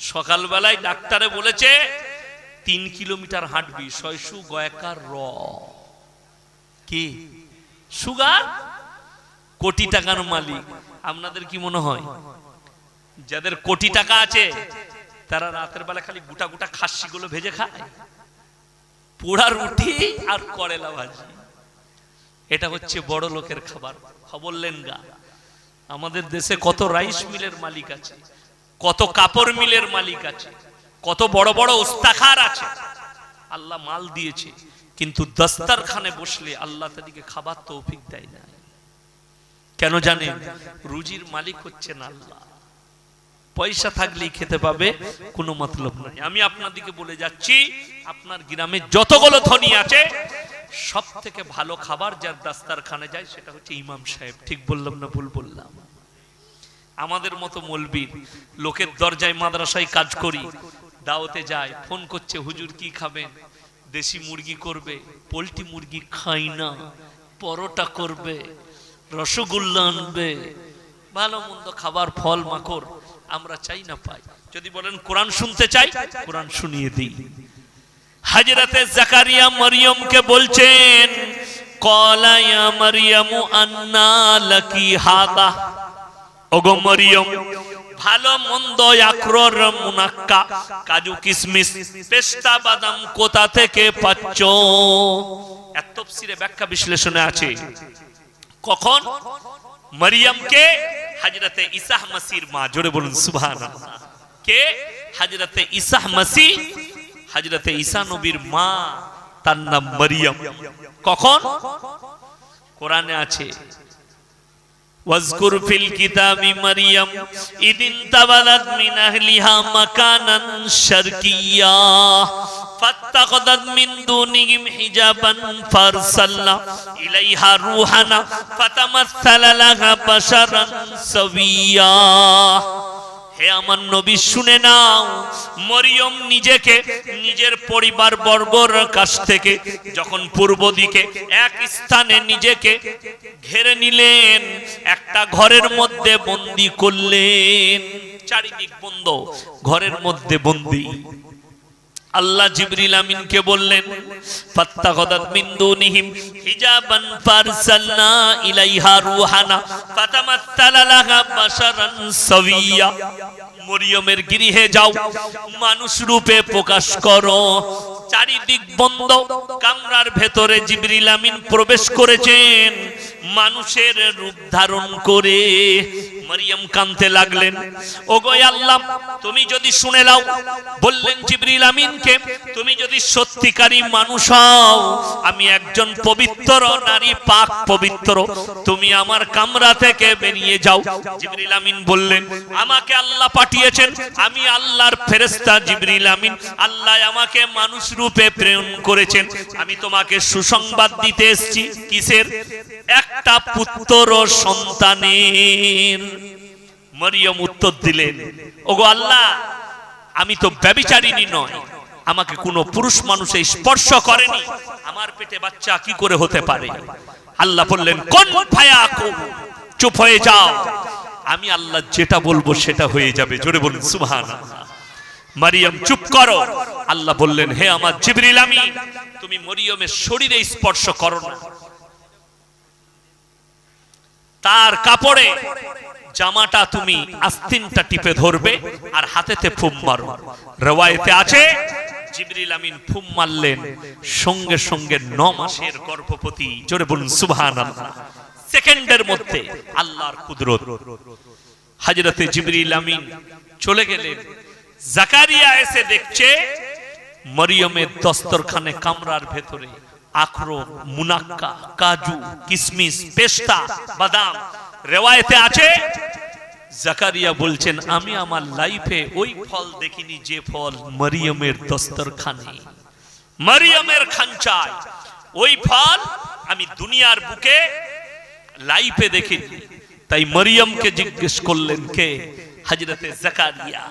সকালবেলায় ডাক্তারে বলেছে, তিন কিলোমিটার হাঁটবি শয়সু গয়কার, র। কি? সুগার? কোটি টাকার মালিক। আপনাদের কি মনে হয়? যাদের কোটি টাকা আছে, তারা রাতের বেলা খালি গোটা গোটা খাসি গুলো ভেজে খায়? পোড়া রুটি আর করেলা ভাজি। এটা হচ্ছে বড় লোকের খাবার। খবর লেন গা আমাদের দেশে কত রাইস মিলের মালিক আছে। কত কাপড় মিলের মালিক আছে, কত বড় বড় ওস্তাখার আছে। আল্লাহ মাল দিয়েছে, কিন্তু দস্তারখানে বসলে আল্লাহ তাদেরকে খাবার তৌফিক দেয় না। কেন জানেন? রুজির মালিক হচ্ছে না আল্লাহ। পয়সা থাকলেই খেতে পাবে, কোনো মতলব নাই। আমি আপনাদেরকে বলে যাচ্ছি, আপনার গ্রামে যতগুলো ধনী আছে সব থেকে ভালো খাবার যার দাস্তারখানে যায় সেটা হচ্ছে ইমাম সাহেব। ঠিক বললাম না ভুল বললাম? আমাদের মতো মলবির, লোকের দরজায় মাদ্রাসায় কাজ করি দাওতে যায়, ফোন করছে, হুজুর কি খাবেন? দেশি মুরগি করবে, পোলট্রি মুরগি খাই না, পরোটা করবে, রসগোল্লা আনবে, ভালো মন্দ খাবার, ফল, মাকড়, আমরা চাই না পাই। যদি বলেন, কোরআন শুনতে চাই, কোরআন শুনিয়ে দিই। হাজরতে জাকারিয়া মরিয়মকে বলছেন, কলা মরিয়ম আন্না লাকি হাদা। ওগো মরিয়ম, ভালো মন্দ আখরোর মুনাক্কা, কাজু কিশমিশ পেস্তা বাদাম কোথা থেকে পাচ্ছ? এত তফসিরে ব্যাখ্যা বিশ্লেষণে আছে। কখন? মরিয়মকে হাজরতে ইসাহ মাসির মা, জোরে বলুন, সুবহানাল্লাহ। কে? হাজরতে ইসাহ মাসি, হাজরতে ঈসা নবীর মা, তার নাম মরিয়ম। কখন? কোরআনে আছে। واذكر في الكتاب مريم إذ انتبذت من أهلها مكانا شرقيا فاتخذت من دونهم حجابا فارسلنا إليها روحنا فتمثل لها بشرا سويا হে আমার নবী, শুনে নাও। মরিয়ম নিজেকে নিজের পরিবার বর্গর কাছ থেকে যখন পূর্ব দিকে এক স্থানে নিজেকে ঘেরে নিলেন, একটা ঘরের মধ্যে বন্দি করলেন। চারিদিক বন্ধ, ঘরের মধ্যে বন্দি। আল্লাহ জিবরিল আমিনকে বললেন, ফাত্তাখাদাত মিন দুনিহিম হিজাবান ফারসালনা ইলাইহা রূহানা, ফাতামাত্তালা লাহা বাশারান সাবিয়া মরিয়মের গৃহে যাও, মানুষ রূপে প্রকাশ করো। চারিদিক বন্ধ, কামরার ভেতরে জিবরিল আমিন প্রবেশ করেছেন। মানুষের রূপ ধারণ করে মারিয়াম কানতে লাগলেন। ও ওগো আল্লাহ, তুমি যদি শুনে নাও, বললেন জিবরিল আমিনকে, তুমি যদি সত্যিকারী মানুষ হও, আমি একজন পবিত্র নারী, পাক পবিত্র, তুমি আমার কামরা থেকে বেরিয়ে যাও। জিবরিল আমিন বললেন, আমাকে আল্লাহ পাঠিয়েছেন, আমি আল্লাহর ফেরেশতা জিবরিল আমিন। আল্লাহ আমাকে মানুষ রূপে প্রেরণ করেছেন। আমি তোমাকে সুসংবাদ দিতে এসেছি, কিসের? একটা পুত্র সন্তানের। মরিয়ম উত্তর দিলেন, ওগো আল্লাহ, আমি তো ব্যবিচারিণী নয় আমাকে কোনো পুরুষ মানুষে স্পর্শ করেনি। আমার পেটে বাচ্চা কি করে হতে পারে? আল্লাহ বললেন, কোন ভায়া চুপ হয়ে যাও। আমি আল্লাহ যেটা বলব সেটা হয়ে যাবে। জোরে বলুন সুবহান মারিয়াম, চুপ করো। আল্লাহ বললেন, হে আমার জিবরিল আমি তুমি মরিয়মের শরীরে স্পর্শ করো না। তার কাপড়ে জামাটা তুমি আস্তিনটা টিপে ধরবে আর হাতেতে ফুম মারো। রেওয়ায়েতে আছে মারলেন সঙ্গে সঙ্গে ন মাসের গর্ভবতী। জোরে বলুন, সুবহানাল্লাহ। সেকেন্ডের মধ্যে আল্লাহর কুদরত। হযরতে জিবরিল আমিন চলে গেলেন। জাকারিয়া এসে দেখছে মরিয়মের দস্তরখানে কামরার ভেতরে। আখরোট মুনাক্কা, কাজু কিশমিশ পেস্তা, বাদাম। রেওয়ায়েতে আছে? জাকারিয়া বলছেন, আমি আমার লাইফে ওই ফল দেখিনি যে ফল মরিয়মের দস্তরখানে। মরিয়মের খাঞ্চায় ওই ফল আমি দুনিয়ার বুকে লাইফে দেখিনি। তাই মরিয়মকে জিজ্ঞেস করলেন কে? হজরতে জাকারিয়া।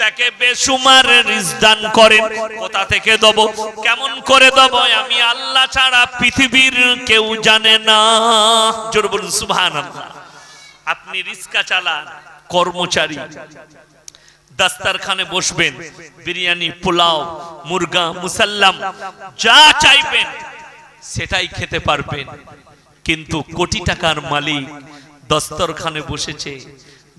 তাকে বেসুমার রিজদান করেন। কোথা থেকে দেব? কেমন করে দেব? আমি আল্লাহ ছাড়া পৃথিবীর কেউ জানে না। জোর বলুন, সুবহানাল্লাহ। আপনি রিস্কা চালান, কর্মচারী। দাস্তারখানে বসবেন, বিরিয়ানি, পোলাও, মুরগা, মুসাল্লাম, যা চাইবেন, সেটাই খেতে পারবেন। কিন্তু কোটি টাকার মালিক দস্তরখানে বসেছে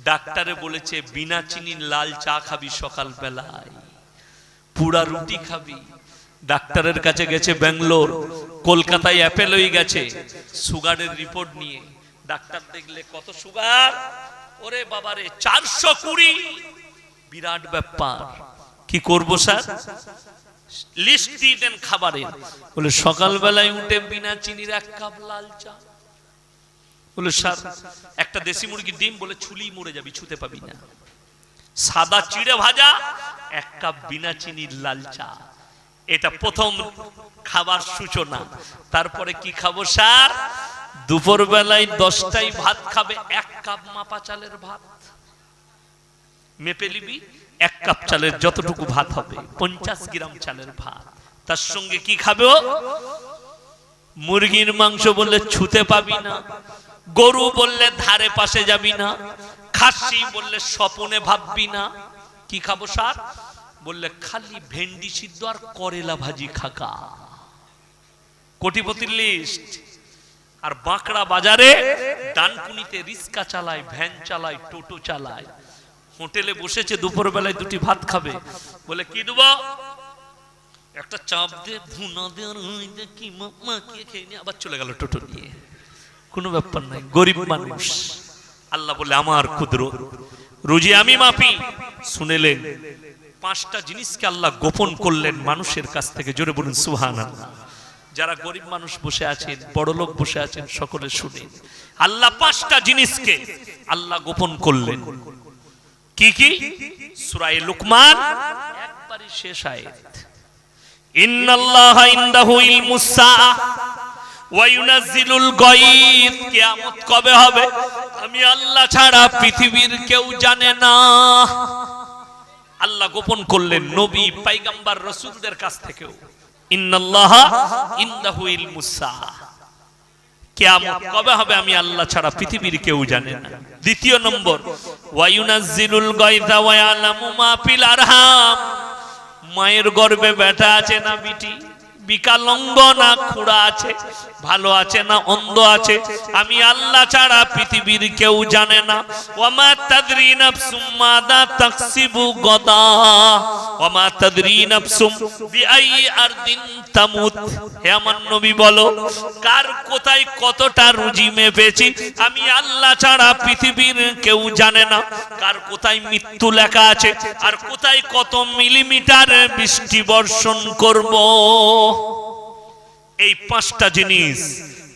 ডাক্তারে বলেছে, বিনা চিনির লাল চা খাবি সকাল বেলায় পুরা রুটি খাবি। ডাক্তারের কাছে গেছে ব্যাঙ্গালোর, কলকাতায় অ্যাপেল হয়ে গেছে, সুগারের রিপোর্ট নিয়ে। ডাক্তার দেখলে, কত সুগার? ওরে বাবারে, চারশো কুড়ি? বিরাট ব্যাপার। কি করব স্যার? লিস্ট দিয়ে দেন খাবারের। বলে, সকালবেলায় উঠে বিনা চিনির এক কাপ লাল চা বলে স্যার, একটা দেশি মুরগির ডিম বলে ছুলি মরে যাবি, ছুতে পাবি না। সাদা চিড়ে ভাজা, এক কাপ বিনা চিনির লাল চা। এটা প্রথম খাবার সূচনা। তারপরে কি খাব, স্যার? দুপুর বেলায় দশটাই ভাত খাবে এক কাপ মাপা চালের ভাত। মেপে নিবি, এক কাপ চালের যতটুকু ভাত হবে, পঞ্চাশ গ্রাম চালের ভাত। তার সঙ্গে কি খাবে? মুরগির মাংস বললে ছুতে পাবি না। গরু বললে ধারে পাশে যাবি না, খাসি বললে স্বপনে ভাববি না। কি খাব সার? বললে খালি ভেন্ডি সিদ্ধ আর করেলা ভাজি খাকা। কোটিপতির লিস্ট আর বাঁকড়া বাজারে ডানকুনিতে রিস্কা চালায়, ভ্যান চালায়, টোটো চালায়। হোটেলে বসেছে দুপুর বেলায় দুটি ভাত খাবে। বলে, কি দেবো? একটা চাপ দিয়ে ভুনা দিয়ে আর ওই দিয়ে কি মাখিয়ে খেয়ে নিয়ে আবার চলে গেল টোটো নিয়ে। কোনো ব্যাপার নাই, গরিব মানুষ। আল্লাহ বলে, আমার ক্ষুদ্র, রুজি আমি মাপি শুনেলেন পাঁচটা জিনিসকে আল্লাহ গোপন করলেন মানুষের কাছ থেকে, জোরে বলুন সুহান যারা গরিব মানুষ বসে আছেন, বড় লোক বসে আছেন, সকলে শুনে। আল্লাহ পাঁচটা জিনিসকে আল্লাহ গোপন করলেন। কি কি? সুরাই লুকমান, একবারই শেষ আয়াত। ইন্নাল্লাহা ইনদাহু ইলমুস সাআ ওয়া ইউনাজ্জিলুল গায়ব, কিয়ামত কবে হবে? আমি আল্লাহ ছাড়া পৃথিবীর কেউ জানে না। আল্লাহ গোপন করলেন নবী পয়গম্বর রাসূলদের কাছ থেকেও। কবে হবে আমি আল্লাহ ছাড়া পৃথিবীর কেউ জানে না। দ্বিতীয় নম্বর আরহাম। মায়ের গর্ভে বেটা আছে না বিটি? বিকালঙ্গ না খুড়া আছে, ভালো আছে না অন্ধ আছে, আমি আল্লাহ ছাড়া পৃথিবীর কেউ জানে না। ওয়ামা তাদরি নাফসুম মাদা তাকসিবু গদা, ওয়ামা তাদরি নাফসুম বিআই আরদিন তামুত। হে আমার নবী বলো, কার কোথায় কতটা রুজি মেপেছি, আমি আল্লাহ ছাড়া পৃথিবীর কেউ জানে না। কার কোথায় মৃত্যু লেখা আছে, আর কোথায় কত মিলিমিটার বৃষ্টি বর্ষণ করব। এই পাঁচটা জিনিস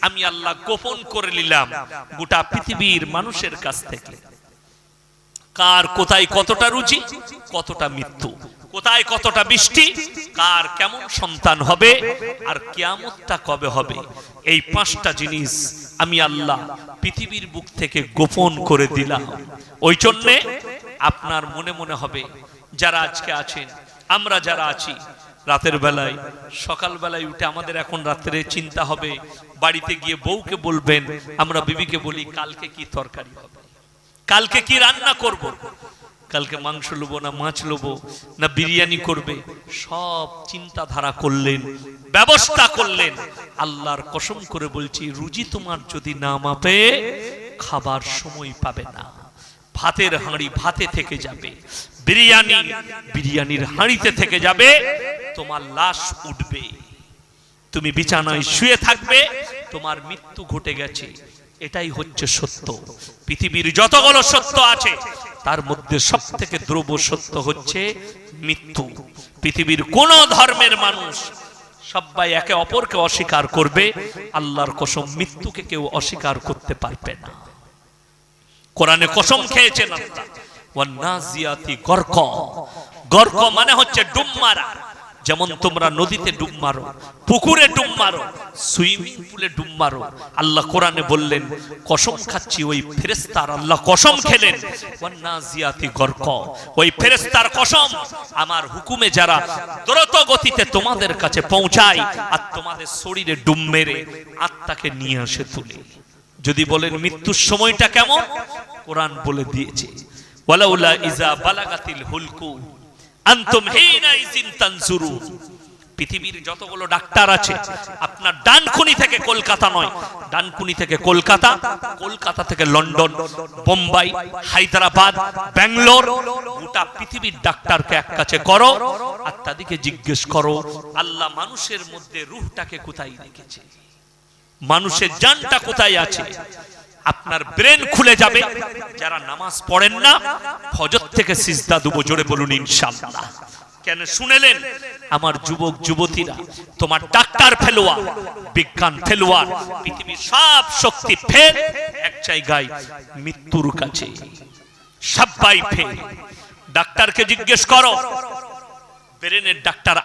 আমি আল্লাহ গোপন করে নিলাম গোটা পৃথিবীর মানুষের কাছ থেকে। কার কোথায় কতটা রুচি, কতটা মৃত্যু, কোথায় কতটা বৃষ্টি, কার কেমন সন্তান হবে আর কিয়ামতটা কবে হবে, এই পাঁচটা জিনিস আমি আল্লাহ পৃথিবীর বুক থেকে গোপন করে দিলাম। ওই জন্যে আপনার মনে মনে হবে, যারা আজকে আছেন, আমরা যারা আছি রাতের বেলায়। সকাল বেলায় উঠে আমাদের এখন রাত্রে চিন্তা হবে, বাড়িতে গিয়ে বউকে বলবেন, আমরা বিবিকে বলি, কালকে কি তরকারি হবে? কালকে কি রান্না করব? কালকে মাংস লোবো না মাছ লোবো, না বিরিয়ানি করবে। সব চিন্তাধারা করলেন, ব্যবস্থা করলেন। আল্লাহর কসম করে বলছি, রুজি তোমার যদি না মাপে, খাবার সময় পাবে না। ভাতের হাঁড়ি ভাতে থেকে যাবে। বিরিয়ানি, বিরিয়ানির হাঁড়িতে থেকে যাবে, তোমার লাশ উঠবে। তুমি বিছানায় শুয়ে থাকবে, তোমার মৃত্যু ঘটে গেছে। এটাই হচ্ছে সত্য। পৃথিবীর যতগুলো সত্য আছে, তার মধ্যে সব থেকে দ্রব্য সত্য হচ্ছে মৃত্যু। পৃথিবীর কোন ধর্মের মানুষ সবাই একে অপরকে অস্বীকার করবে, আল্লাহর কসম মৃত্যুকে কেউ অস্বীকার করতে পারবে না। কোরআনে কসম খেয়েছেন আল্লাহ। মানে হচ্ছে ডুব মারা। যেমন তোমরা নদীতে ডুব মারো, পুকুরে ডুব মারো, সুইমিং পুলে ডুব মারো। আল্লাহ কোরআনে বললেন, কসম খাচ্ছি, ওই ফেরেস্তার আল্লাহ কসম খেলেন। ওই ফেরেস্তার কসম। আমার হুকুমে যারা দ্রুত গতিতে তোমাদের কাছে পৌঁছায় আর তোমাদের শরীরে ডুব মেরে আত্মাকে নিয়ে আসে তুলে। যদি বলেন মৃত্যুর সময়টা কেমন? কোরআন বলে দিয়েছে পৃথিবীর যতগুলো ডাক্তার আছে, আপনার ডানকুনি থেকে কলকাতা নয়, ডানকুনি থেকে কলকাতা কলকাতা থেকে লন্ডন, বোম্বাই, হায়দ্রাবাদ গোটা পৃথিবীর ডাক্তারকে এক কাছে করো আর তাদেরকে জিজ্ঞেস করো, আল্লাহ মানুষের মধ্যে রুহটাকে কোথায় রেখেছে? মানুষের জানটা কোথায় আছে? আপনার ব্রেন খুলে যাবে। যারা নামাজ পড়েন না, ফজর থেকে সিজদা দুবো জোরে বলুন ইনশাআল্লাহ। কেন শুনেলেন? আমার যুবক, যুবতীরা, তোমার ডাক্তার ফেলোয়া, বিজ্ঞান ফেলোয়ার পৃথিবীর সব শক্তি ফেল, এক জায়গায় মৃত্যুর কাছে সবাই ফেল। ডাক্তারকে জিজ্ঞেস করো, ব্রেনের ডাক্তার